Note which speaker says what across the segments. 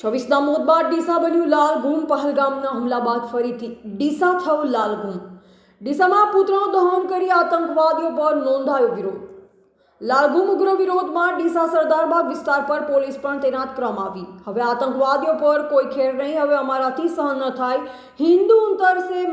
Speaker 1: છવ્વીસના મોત બાદ ડીસા બન્યું લાલ ગુમ, પહલગામના હુમલા બાદ ફરીથી ડીસા થયું લાલ ગુમ. ડીસામાં પુત્રનું દહન કરી આતંકવાદીઓ પર નોંધાયો વિરોધ. લાલગુમ ઉગ્ર વિરોધમાં ડીસા સરદારબાગ વિસ્તાર પર પોલીસ પણ તૈનાત કરવામાં આવી. હવે આતંકવાદીઓ પર કોઈ ખેર નહીં, હવે અમારાથી સહન ન થાય. હિન્દુ ઉતરશે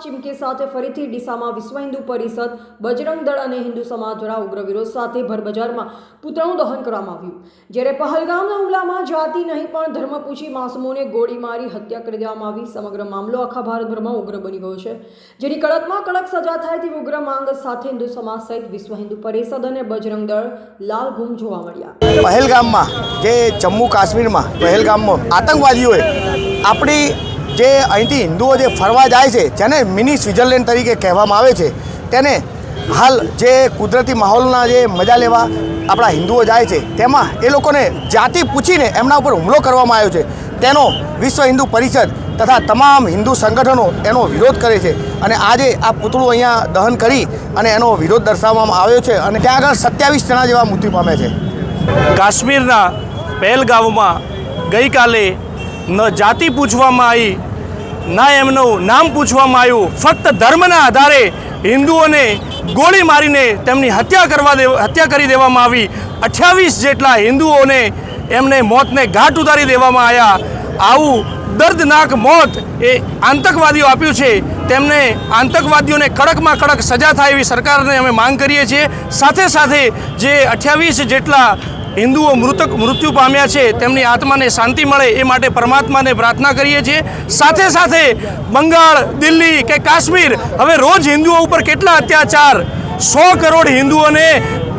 Speaker 1: મેદાનમાં ચીમકે સાથે ફરીથી ડીસામાં વિશ્વ હિન્દુ પરિષદ, બજરંગ દળ અને હિન્દુ સમાજ દ્વારા ઉગ્ર વિરોધ સાથે ભરબજારમાં પુતળાનું દહન કરવામાં આવ્યું. જ્યારે પહલગામના હુમલામાં જાતિ નહીં પણ ધર્મ પૂછી માસુમોને ગોળી મારી હત્યા કરી દેવામાં આવી, સમગ્ર મામલો આખા ભારતભરમાં ઉગ્ર બની ગયો છે. જેની કડકમાં કડક સજા થાય તેવી ઉગ્ર માંગ સાથે હિન્દુ સમાજ સહિત વિશ્વ હિન્દુ પરિષદ અને બજરંગ દળ લાલ ગુમ જોવા મળ્યા.
Speaker 2: પહેલગામમાં, જે જમ્મુ કાશ્મીરમાં પહેલગામમાં આતંકવાદીઓએ આપણી જે અહીંથી હિન્દુઓ જે ફરવા જાય છે, જેને મિની સ્વિટ્ઝરલેન્ડ તરીકે કહેવામાં આવે છે, તેને હાલ જે કુદરતી માહોલના જે મજા લેવા આપણા હિન્દુઓ જાય છે, તેમાં એ લોકોને જાતિ પૂછીને એમના ઉપર હુમલો કરવામાં આવ્યો છે. તેનો વિશ્વ હિન્દુ પરિષદ તથા તમામ હિન્દુ સંગઠનો એનો વિરોધ કરે છે અને આજે આ પૂતળું અહીંયા દહન કરી અને એનો વિરોધ દર્શાવવામાં આવ્યો છે અને ત્યાં આગળ સત્યાવીસ જણા જેવા મૃત્યુ પામ્યા છે.
Speaker 3: કાશ્મીરના પહેલગામમાં ગઈકાલે ન જાતિ પૂછવામાં આવી, ના એમનું નામ પૂછવામાં આવ્યું, ફક્ત ધર્મના આધારે હિન્દુઓને ગોળી મારીને તેમની હત્યા કરવા હત્યા કરી દેવામાં આવી. અઠ્યાવીસ જેટલા હિન્દુઓને એમને મોતને ઘાટ ઉતારી દેવામાં આવ્યા આવું દર્દનાક મોત એ આતંકવાદીઓ આપ્યું છે. તેમને આતંકવાદીઓને કડકમાં કડક સજા થાય એવી સરકારને અમે માંગ કરીએ છીએ. સાથે સાથે જે અઠ્યાવીસ જેટલા હિન્દુઓ મૃતક મૃત્યુ પામ્યા છે, તેમની આત્માને શાંતિ મળે એ માટે પરમાત્માને પ્રાર્થના કરીએ છીએ. સાથે સાથે બંગાળ, દિલ્હી કે કાશ્મીર, હવે રોજ હિન્દુઓ ઉપર કેટલા અત્યાચાર? સો કરોડ હિન્દુઓને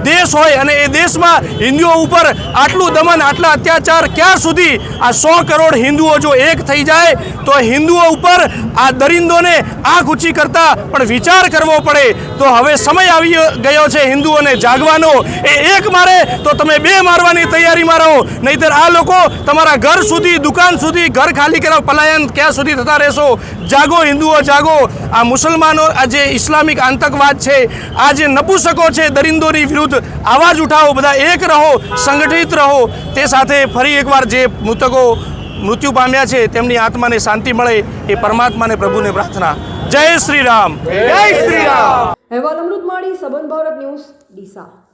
Speaker 3: દેશ હોય અને એ દેશમાં હિન્દુઓ ઉપર આટલું દમન, આટલા અત્યાચાર ક્યાં સુધી? આ સો કરોડ હિન્દુઓ જો એક થઈ જાય, તો હિન્દુઓ ઉપર આ દરિંદોને આંખ ઊંચી કરતા પણ વિચાર કરવો પડે. તો હવે સમય આવી ગયો છે હિન્દુઓને જાગવાનો. એ એક મારે, તો તમે બે મારવાની તૈયારીમાં રહો નહીતર આ લોકો તમારા ઘર સુધી, દુકાન સુધી, ઘર ખાલી કરવા પલાયન ક્યાં સુધી થતા રહેશો? જાગો હિન્દુઓ, જાગો. આ મુસલમાનો, આ જે ઇસ્લામિક આતંકવાદ છે, આ જે નપુસકો છે દરિંદોની વિરુદ્ધ આવાજ ઉઠાવો બધા એક રહો સંગઠિત રહો. તે સાથે ફરી એકવાર જે મૃતકો મૃત્યુ પામ્યા છે તેમની આત્માને શાંતિ મળે એ પરમાત્માને પ્રભુને પ્રાર્થના. જય શ્રી રામ. જય શ્રી રામ.
Speaker 1: અહેવાલ અમૃત માળી સંબંધ ભારત ન્યૂઝ ડીસા.